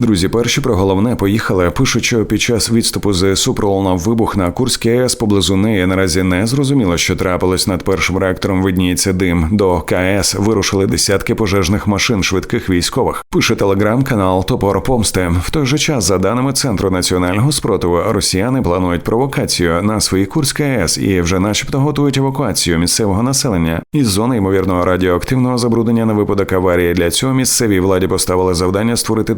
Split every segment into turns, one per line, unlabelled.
Друзі, перші про головне поїхали. Пишуть, що під час відступу ЗСУ пролунав вибух на Курській АЕС поблизу неї. Наразі не зрозуміло, що трапилось над першим реактором. Видніється дим. До КАЕС вирушили десятки пожежних машин швидких військових. Пише телеграм-канал Топор Помсти. В той же час, за даними центру національного спротиву, росіяни планують провокацію на своїй Курській АЕС і вже, начебто, готують евакуацію місцевого населення із зони ймовірного радіоактивного забруднення на випадок аварії. Для цього місцевій владі поставили завдання створити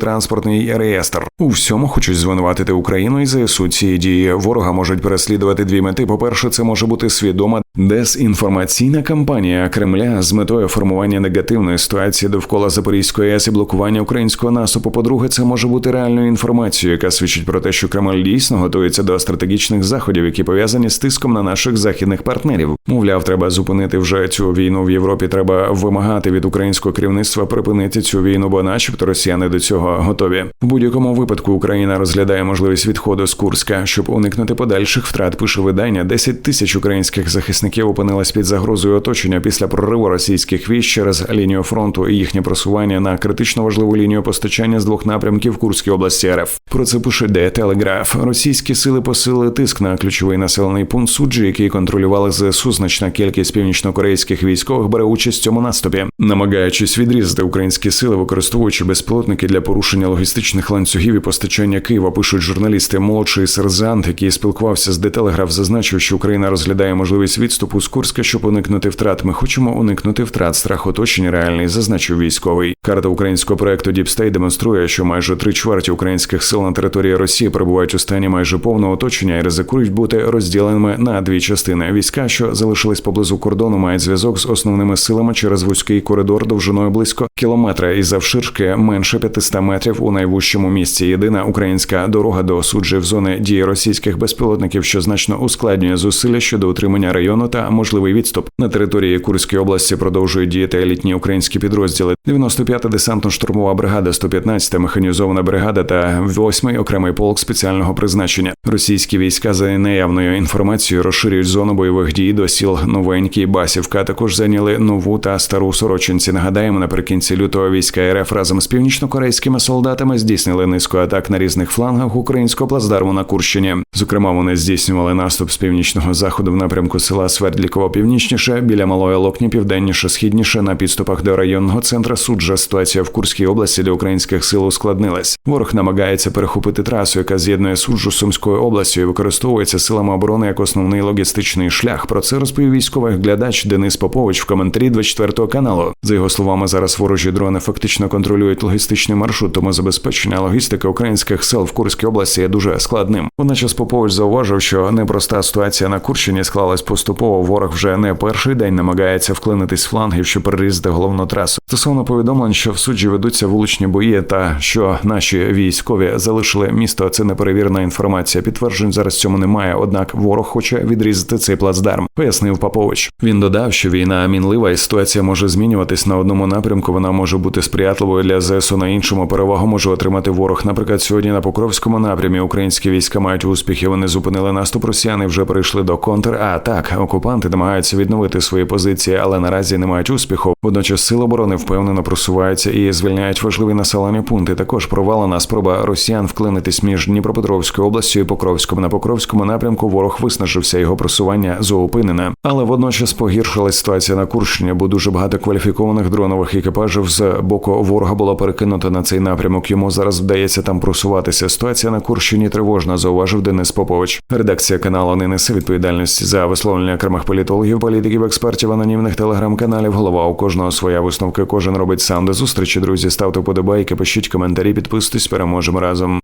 транспортний реєстр. У всьому хочуть звинуватити Україну і ЗСУ. Ці дії ворога можуть переслідувати дві мети. По перше, це може бути свідома дезінформаційна кампанія Кремля з метою формування негативної ситуації довкола Запорізької АЕС і блокування українського наступу. По-друге, це може бути реальною інформацією, яка свідчить про те, що Кремль дійсно готується до стратегічних заходів, які пов'язані з тиском на наших західних партнерів. Мовляв, треба зупинити вже цю війну в Європі. Треба вимагати від українського керівництва припинити цю війну, бо, начебто, росіяни до цього готові. В будь-якому випадку Україна розглядає можливість відходу з Курська, щоб уникнути подальших втрат. Пише видання 10 тисяч українських захисників опинились під загрозою оточення після прориву російських військ через лінію фронту і їхнє просування на критично важливу лінію постачання з двох напрямків Курській області РФ. Про це пише де Телеграф. Російські сили посилили тиск на ключовий населений пункт суджі, який контролювали ЗСУ. Значна кількість північнокорейських військових бере участь в цьому наступі, намагаючись відрізати українські сили, використовуючи безпілотники для порушення логістичних ланцюгів і постачання Києва. Пишуть журналісти. Молодший сержант, який спілкувався з Детелеграф, зазначив, що Україна розглядає можливість відступу з Курська, щоб уникнути втрат. Ми хочемо уникнути втрат. Страх оточення реальний, зазначив військовий. Карта українського проекту Діпстей демонструє, що майже три чверті українських сил на території Росії перебувають у стані майже повного оточення і ризикують бути розділеними на дві частини. Війська, що залишились поблизу кордону, мають зв'язок з основними силами через вузький коридор довжиною близько кілометра і завширшки менше 500 метрів у найвужчому місці. Єдина українська дорога до суджі в зони дії російських безпілотників, що значно ускладнює зусилля щодо утримання району та можливий відступ на території Курської області. Продовжують діяти елітні українські підрозділи. 95-та десантно-штурмова бригада, 115-та механізована бригада та 8-й окремий полк спеціального призначення. Російські війська за неявною інформацією розширюють зону бойових дій до сіл Новенький Басівка. Також зайняли нову та стару сорочинці. Нагадаємо, наприкінці лютого війська РФ разом з північнокорейськими солдатами здійснили низку атак на різних флангах українського плацдарму на Курщині. Зокрема, вони здійснювали наступ з північного заходу в напрямку села Свердліково північніше, біля Малої Локні, південніше, східніше на підступах до районного центра суджа. Ситуація в Курській області для українських сил ускладнилась. Ворог намагається перехопити трасу, яка з'єднує суджу з Сумською областю і використовується силами оборони як основний логістичний шлях. Про це розповів військовий глядач Денис Попович в коментарі 24 каналу. За його словами, зараз ворожі дрони фактично контролюють логістичний маршрут, тому забезпечення логістики українських сил в Курській області є дуже складним. Водночас Попович зауважив, що непроста ситуація на Курщині склалась поступово. Ворог вже не перший день намагається вклинитись з флангів, щоб перерізати головну трасу. Стосовно повідомлень, що в суджі ведуться вуличні бої, та що наші військові залишили місто. Це неперевірена інформація. Підтверджень зараз цьому немає. Однак ворог хоче відрізати цей плацдарм, пояснив Попович. Він додав, що війна мінлива і ситуація може змінюватись на одному напрямку. Вона може бути сприятливою для ЗСУ на іншому. Перевагу може отримати ворог. Наприклад, сьогодні на Покровському напрямі українські війська мають успіхи. Вони зупинили наступ росіяни, вже перейшли до контратак. Окупанти намагаються відновити свої позиції, але наразі не мають успіху. Водночас сили оборони впевнено просуваються і звільняють важливі населені пункти. Також провалена спроба росіян вклинитись між Дніпропетровською областю і Покровськом. На Покровському напрямку ворог виснажився, його просування зупинене. Але водночас погіршилась ситуація на Курщині, бо дуже багато кваліфікованих дронових екіпажів з боку ворога було перекинуто на цей напрямок. Йому зараз вдається там просуватися. Ситуація на Курщині тривожна, зауважив Денис Попович. Редакція каналу не несе відповідальність за висловлення окремих політологів, політиків, експертів, анонімних телеграм-каналів. Голова у кожного своя висновка. Кожен робить сам до зустрічі. Друзі, ставте вподобайки, пишіть коментарі, підписуйтесь, переможемо разом.